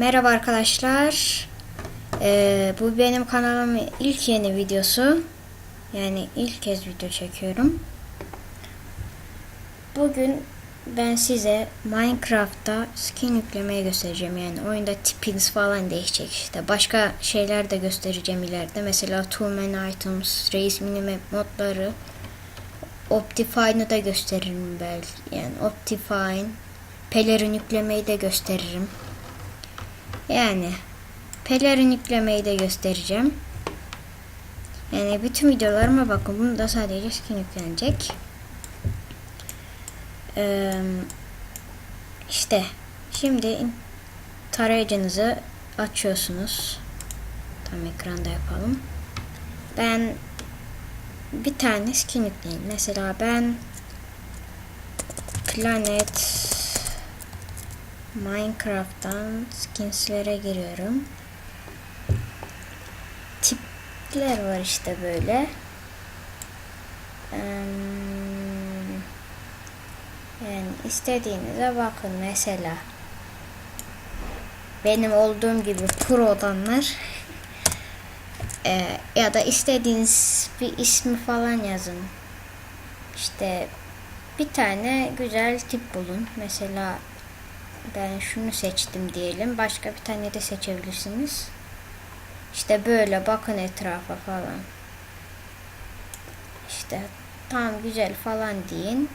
Merhaba arkadaşlar. Ee, bu benim kanalımın ilk yeni videosu. Yani ilk kez video çekiyorum. Bugün ben size Minecraft'ta skin yüklemeyi göstereceğim. Yani oyunda tipiniz falan değişecek işte. Başka şeyler de göstereceğim ileride. Mesela Two Man Items, Race Minimap modları. Optifine'ı da gösteririm belki. Yani Optifine. Pelerin yüklemeyi de gösteririm. Yani pelerin yüklemeyi de göstereceğim. Yani bütün videolarıma bakın. Bunu da sadece skin yüklenecek. Ee, işte şimdi tarayıcınızı açıyorsunuz. Tam ekranda yapalım. Ben bir tane skin yükleyeyim. Mesela ben Planet Minecraft'tan skinslere giriyorum. Tipler var işte böyle. Yani istediğinize bakın mesela. Benim olduğum gibi pro olanlar Ee, ya da istediğiniz bir ismi falan yazın. İşte bir tane güzel tip bulun. Mesela ben şunu seçtim diyelim. Başka bir tane de seçebilirsiniz. İşte böyle bakın etrafa falan. İşte tam güzel falan deyin.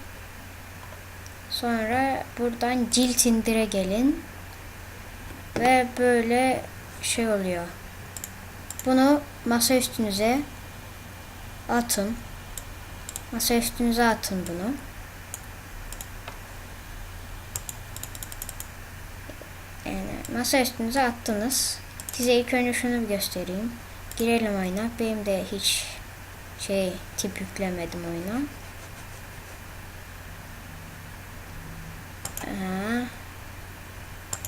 Sonra buradan cilt indire gelin. Ve böyle şey oluyor. Bunu masa üstünüze atın. Masa üstünüze atın bunu. Yani masa üstünüze attınız. Size ilk önce şunu bir göstereyim. Girelim oyuna. Benim de hiç şey tip yüklemedim oyuna. Aha.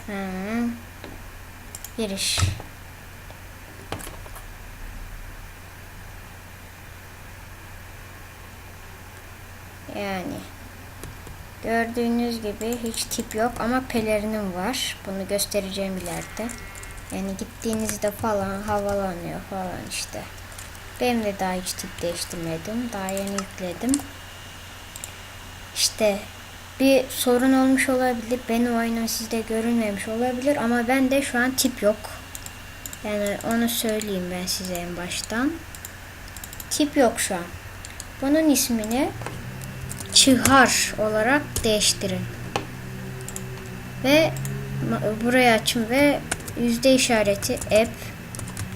Ha. Giriş. Yani gördüğünüz gibi hiç tip yok ama pelerinim var. Bunu göstereceğim ileride. Yani gittiğinizde falan havalanıyor falan işte. Benim de daha hiç tip değiştirmedim. Daha yeni yükledim. İşte bir sorun olmuş olabilir. Benim oyunum sizde görünmemiş olabilir ama ben de şu an tip yok. Yani onu söyleyeyim ben size en baştan. Tip yok şu an. Bunun ismini Çıhar olarak değiştirin. Ve buraya açın ve yüzde işareti app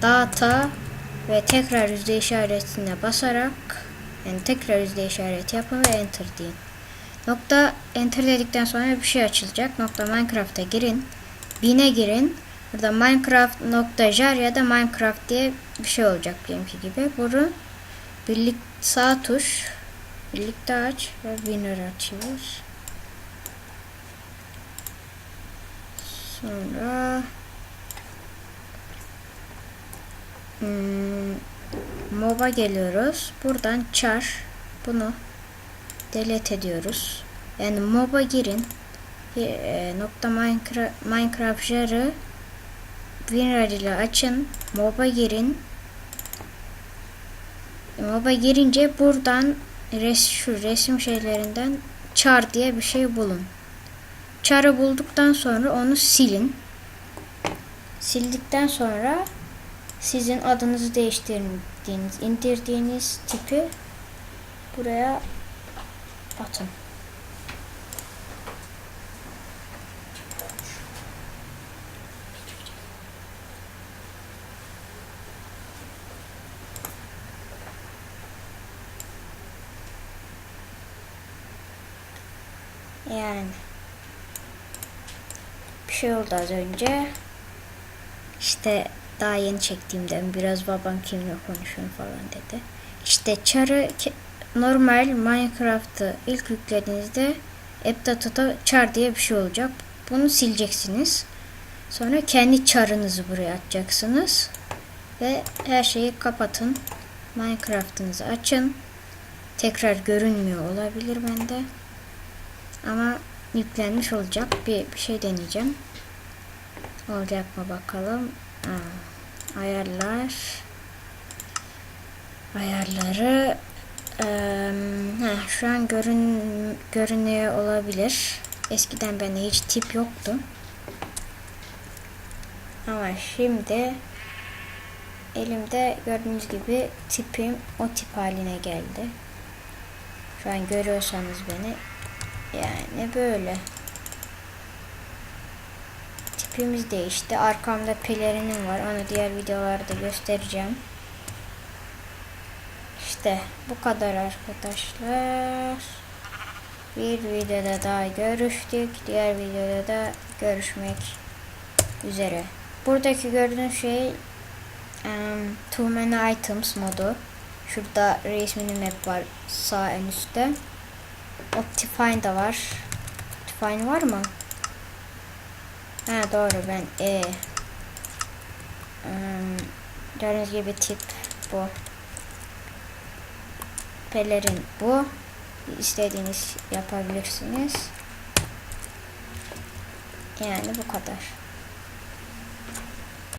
data ve tekrar yüzde işaretine basarak yani tekrar yüzde işareti yapın ve enter deyin. Nokta enter dedikten sonra bir şey açılacak. Nokta Minecraft'a girin. Bine girin. Burada Minecraft nokta jar ya da Minecraft diye bir şey olacak benimki gibi. Bunu birlik sağ tuş birlikte aç ve winner açıyoruz. Sonra hmm, mob'a geliyoruz. Buradan char bunu delete ediyoruz. Yani mob'a girin. E, nokta Minecraft, Minecraft jar'ı winrar ile açın. Mob'a girin. Mob'a girince buradan res, şu resim şeylerinden char diye bir şey bulun. Char'ı bulduktan sonra onu silin. Sildikten sonra sizin adınızı değiştirdiğiniz, indirdiğiniz tipi buraya atın. Yani bir şey oldu az önce. İşte daha yeni çektiğimden biraz babam kimle konuşuyor falan dedi. İşte çarı normal Minecraft'ı ilk yüklediğinizde AppData'da char diye bir şey olacak. Bunu sileceksiniz. Sonra kendi char'ınızı buraya atacaksınız. Ve her şeyi kapatın. Minecraft'ınızı açın. Tekrar görünmüyor olabilir bende. Ama yüklenmiş olacak. Bir, bir şey deneyeceğim. Olacak mı bakalım. Ha, ayarlar. Ayarları eee, ha, şu an görün, görünüyor olabilir. Eskiden bende hiç tip yoktu. Ama şimdi elimde gördüğünüz gibi tipim o tip haline geldi. Şu an görüyorsanız beni yani böyle. Tipimiz değişti. Arkamda pelerinim var. Onu diğer videolarda göstereceğim. İşte bu kadar arkadaşlar. Bir videoda daha görüştük. Diğer videoda da görüşmek üzere. Buradaki gördüğünüz şey um, Too Many Items modu. Şurada resminin map var sağ en üstte. Optifine da var. Optifine var mı? Ha doğru ben E. Um, gördüğünüz gibi tip bu. Pelerin bu. İstediğiniz yapabilirsiniz. Yani bu kadar.